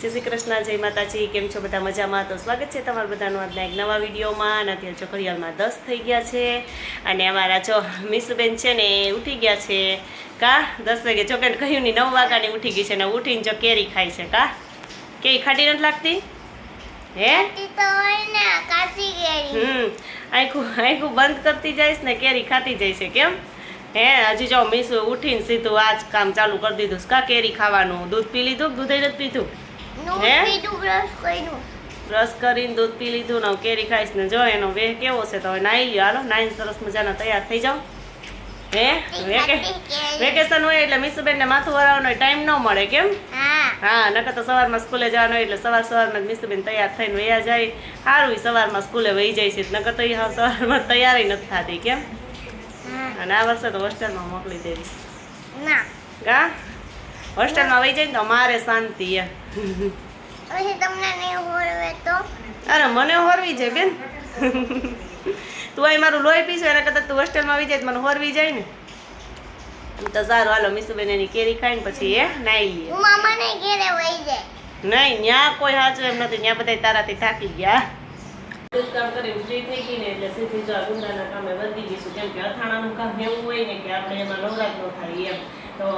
જય શ્રી કૃષ્ણ જય માતાજી કેમ છો બધા મજામાં? તો સ્વાગત છે તમારું બધાનું આજના એક નવા વિડીયોમાં. અને અત્યારે ચોકડીયાલમાં દસ થઈ ગયા છે અને અમારા જો મીસુબેન છે ને ઉઠી ગયા છે. કા? દસ વાગે. જો કે કહ્યું નહીં નવ વાગ્યાની ઉઠી ગઈ છે ને ઉઠીને જો કેરી ખાય છે. કા? કેરી ખાટી નથી લાગતી? હે? હમ. આખું આખું બંધ કરતી જઈશ ને કેરી ખાતી જઈશ કેમ હે? હજી જો મીસુ ઉઠીને સીધું આજ કામ ચાલુ કરી દીધું કા કેરી ખાવાનું? દૂધ પી લીધું દૂધ નથી પીધું? બ્રશ કરીને દૂધ પી લીધું ને કેરી ખાઈશ ને જો એનો વેહ કેવો છે તો હવે નાહી લ્યો. હાલો નાઈ સરસ મજાના તૈયાર થઈ જાઓ. હે? વેકે વેકેશન હોય એટલે મીસુબેનને માથું વરાવવાનો ટાઈમ ન મળે કેમ? હા. નકર તો સવારમાં સ્કૂલે જવાનું હોય એટલે સવાર સવારમાં જ મીસુબેન તૈયાર થઈને વયા જાય. સારું સવારમાં સ્કૂલે વહી જાય છે નકર તો ઈ સવારમાં તૈયાર નથી થતી કેમ? અને આ વર્ષે તો હોસ્ટેલમાં મોકલી દેવીશ ના. કા? હોસ્ટેલમાં વહી જાય ને તો મારે શાંતિ એમ. પછી તમને નહીં હોળવે તો? અરે મને હોરવી છે બેન. તું અહીં મારું લોહી પીશું એના કરતાં તું હોસ્ટેલમાં આવી જાય તો મને હોરવી જાય ને. તો સારું. હાલો મીસુબેન એની કેરી ખાઈને પછી એ નાઈ લઈએ હું મામાને ઘેરે વહી જાય. નહીં ન્યા કોઈ હાચું એમ નથી. ન્યા બધા તારાથી થાકી ગયા. કામ કરીને ફ્રી થઈ ગઈ ને એટલે સીધી જો આ ગુંદાના કામે વધી ગઈશું કેમ કે અથાણાનું કામ એવું હોય ને કે આપણે એમાં નવરાત ન થાય એમ. તો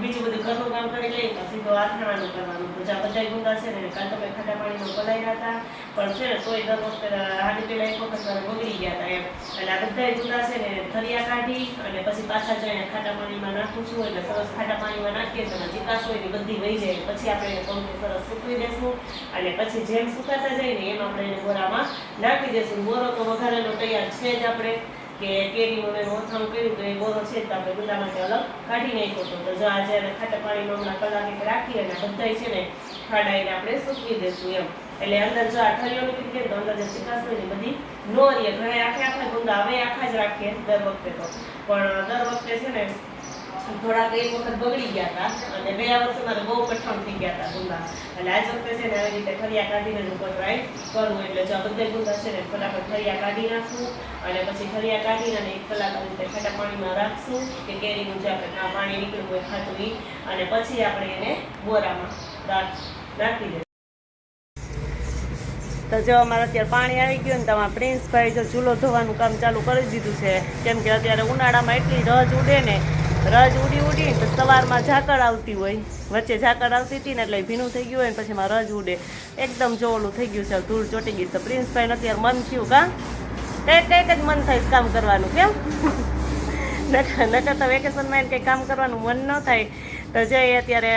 બીજું બધું ઘરનું કામ કરી લઈએ તો સીધો અથાણાનું કરવાનું. તો જ્યાં બધા ગુંદા છે ને, કાલ તમે ખાટા પાણીમાં પલાળ્યા હતા. પણ છે ને, તોય દર વખતે હાડી પેલા એક વખત મારે બગડી ગયા હતા એમ. એટલે આ બધા ગુંદા છે ને, થરિયા કાઢી અને પછી પાછા જઈને ખાટા પાણીમાં નાખું છું એટલે સરસ ખાટા પાણીમાં નાખીએ તો ચીકાશ હોય ને બધી વહી જાય. પછી આપણે એને પંખે સરસ સૂકવી દેશું અને પછી જેમ સુકાતા જાય ને, એમ આપણે એને બોરામાં નાખી દેશું. બોરો તો વઘારેલો તૈયાર છે જ આપણે. કે કેરીનું એનું ઓથાણું કર્યું તો એ બોરો છે તો આપણે ગુંદા માટે અલગ કાઢી નાખ્યો હતો તો જો આજે અને ખાટા પાણીમાં હમણાં કલાક એક રાખી અને બધાય છે ને ખાડાઈને આપણે સૂકવી દેશું એમ. એટલે અંદર જો આ નીકળી જાય તો અંદર જે ને બધી નો રહીએ ઘણા આખે આખા ગુંદા હવે આખા જ રાખીએ દર વખતે તો. પણ દર વખતે છે ને થોડાક એક વખત બગડી ગયા હતા. અને ગયા વર્ષે મારે બહુ કઠણ થઈ ગયા હતા ગુંદા. એટલે આ વખતે છે ને આવી રીતે ફરિયા કાઢીને ઉપર ટ્રાય કરવું. એટલે જો બધા ગુંદા છે ને ફટાફટ ફરિયા કાઢી નાખવું અને પછી ફરિયા કાઢીને અને એક કલાક રીતે ખાટા પાણીમાં રાખશું કે કેરીનું જે આપણે પાણી નીકળ્યું હોય ખાતું અને પછી આપણે એને બોરામાં રાખ, રાખી દઈશું. તો જો અમારે અત્યારે પાણી આવી ગયું ને તો અમારા પ્રિન્સભાઈ જો ચૂલો ધોવાનું કામ ચાલુ કરી દીધું છે. કેમ કે અત્યારે ઉનાળામાં એટલી રજ ઉડે ને રજ ઉડી ઉડી તો સવારમાં ઝાકળ આવતી હોય. વચ્ચે ઝાકળ આવતી હતી ને એટલે ભીનું થઈ ગયું હોય ને પછી એમાં રજ ઉડે. એકદમ જોવાનું થઈ ગયું છે. ધૂળ ચોટી ગઈ તો પ્રિન્સભાઈને અત્યારે મન થયું કા કંઈક કંઈક જ મન થાય કામ કરવાનું, કેમ? નકર તો વેકેશનમાં એને કંઈ કામ કરવાનું મન ન થાય. તો જે અત્યારે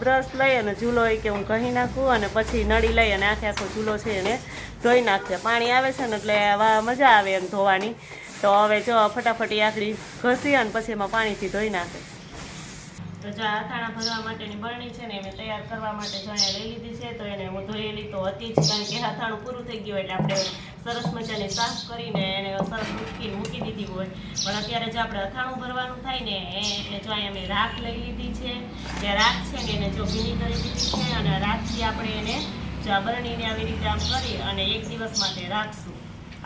બ્રશ લઈ અને ઝૂલો એ કે હું કહી નાખું અને પછી નળી લઈ અને આખે આખો ઝૂલો છે એને ધોઈ નાખશે પાણી આવે છે ને એટલે મજા આવે એમ ધોવાની. તો હવે જો ફટાફટ એ આખડી ઘસી અને પછી એમાં પાણીથી ધોઈ નાખે. તો જો અથાણા ભરવા માટેની બરણી છે ને મેં તૈયાર કરવા માટે જો અહીંયા લઈ લીધી છે, તો એને હું ધોયેલી તો હતી જ, કારણ કે અથાણું પૂરું થઈ ગયું એટલે આપણે સરસ મજાની સાફ કરીને એને સરસ મૂકીને મૂકી દીધી હોય. પણ અત્યારે જો આપણે અથાણું ભરવાનું થાય ને એટલે જો અહીંયા મેં રાખ લઈ લીધી છે. જે રાખ છે ને એને જો ભીની કરી દીધી છે અને રાખથી આપણે એને જો બરણીને આવી રીતે આમ કરી અને એક દિવસ માટે રાખશું.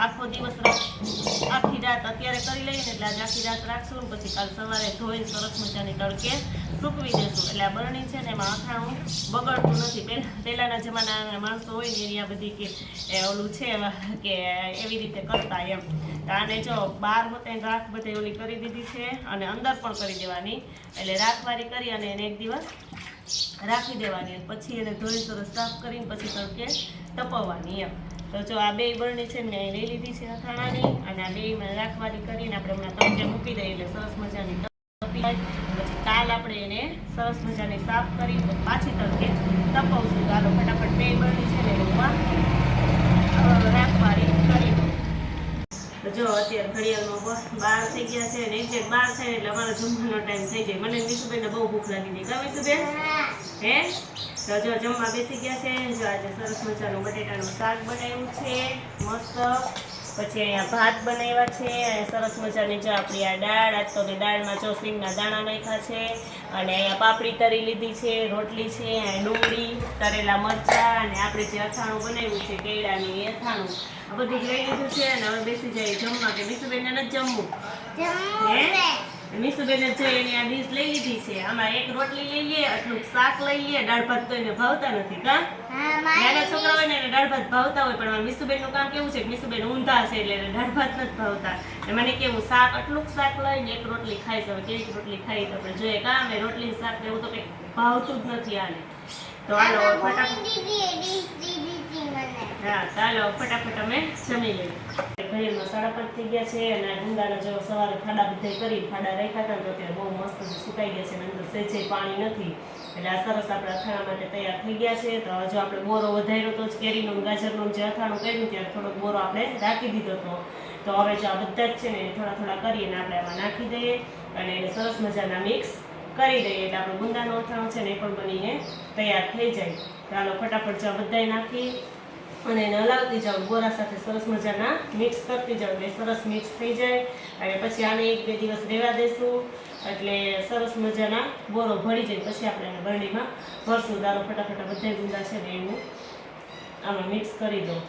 આખો દિવસ આખી રાત અત્યારે કરી લઈએ એટલે આજે આખી રાત રાખશું પછી કાલ સવારે ધોઈને સરસ મજાની તડકે સૂકવી દેશું. એટલે આ બરણી છે ને એમાં અથાણું બગડતું નથી. પહેલાં પહેલાંના જમાના માણસો હોય ને એની આ બધી કે ઓલું છે કે એવી રીતે કરતા એમ. આને જો બાર બધે રાખ બધે ઓલી કરી દીધી છે અને અંદર પણ કરી દેવાની. એટલે રાખવારી કરી અને એને એક દિવસ રાખી દેવાની પછી એને ધોઈ સરસ સાફ કરીને પછી તડકે તપાવવાની એમ. તો જો આ બે બરણી છે મેં લઈ લીધી છે અથાણાની અને આ બે રાખવાની કરીને આપણે હમણાં તડકે મૂકી દઈએ એટલે સરસ મજાની તપી પછી કાલ આપણે એને સરસ મજાની સાફ કરી પાછી તરફે તપાવશું. તો આલો ફટાફટ બે બરણી છે ને એમાં રાખવાની કરી. જો અત્યારે ઘડિયાળમાં બાર થઈ ગયા છે ને જે બાર થાય એટલે અમારો જમવાનો ટાઈમ થઈ જાય. મને વિશુબેનને બહુ ભૂખ લાગી ગઈ ગમે વિશુબેન? હે? તો જો જમવા બેસી ગયા છે જો આજે સરસ મજાનું બટેટાનું શાક બનાવ્યું છે મસ્ત. પછી અહીંયા ભાત બનાવ્યા છે અને સરસ મજાની જો આપણી આ દાળ આજ તો દાળમાં જો સિંગના દાણા નાખ્યા છે અને અહીંયા પાપડી તરી લીધી છે રોટલી છે અને ડુંગળી તરેલા મરચાં અને આપણે જે અથાણું બનાવ્યું છે કેળાની એ અથાણું આ બધું લઈ લીધું છે અને હવે બેસી જાય જમવા કે વિશુબેનને નથી જમવું? છે. મીસુબેને જઈને આ ડીશ લઈ લીધી છે આમાં એક રોટલી લઈ લઈએ આટલું શાક લઈ લઈએ દાળ ભાત તો એને ભાવતા નથી કા? નાના છોકરા હોય ને એને દાળ ભાત ભાવતા હોય પણ મારા મીસુબેનનું કામ કેવું છે મીસુબેન ઊંધા છે એટલે એને દાળ ભાત નથી ભાવતા. એટલે મને કેવું શાક આટલું શાક લઈને એક રોટલી ખાઈ છે હવે કેવી રોટલી ખાઈ તો? આપણે જોઈએ કા અમે રોટલી શાક ને એવું તો કઈ ભાવતું જ નથી આને. તો હાલો ફટાફટ મમ્મી દીદી એ ડીશ દીધી હતી મને હા, ચાલો, ફટાફટ અમે જમી લઈએ. ઘડીમાં સાડા પાંચ થઈ ગયા છે અને આ ગુંદાના જો સવારે ફાડા બધા કરી, ફાડા રાખ્યા હતા તો અત્યારે બહુ મસ્ત સુકાઈ ગયા છે અને અંદર સેજે પાણી નથી. એટલે આ સરસ આપણે અથાણા માટે તૈયાર થઈ ગયા છે. તો હજુ આપણે બોરો વધાર્યો તો જ કેરીનું ગાજરનું જે અથાણું કર્યું ત્યારે થોડોક બોરો આપણે રાખી દીધો હતો. તો હવે જો આ બધા જ છે ને થોડા થોડા કરીને આપણે આમાં નાખી દઈએ અને સરસ મજાના મિક્સ કરી દઈએ. એટલે આપણું ગુંદાનું અથાણું છે ને એ પણ બનીને તૈયાર થઈ જાય. તો હાલો, ફટાફટ જો બધાય નાખી અને એને હલાવતી જાઉં બોરા સાથે સરસ મજાના મિક્સ કરતી જાઉં એટલે સરસ મિક્સ થઈ જાય. અને પછી આને એક બે દિવસ રહેવા દઈશું એટલે સરસ મજાના બોરો ભળી જાય. પછી આપણે એને બરણીમાં ભરશું. દારો ફટાફટ બધા ગુંદા છે ને એવું આમાં મિક્સ કરી દઉં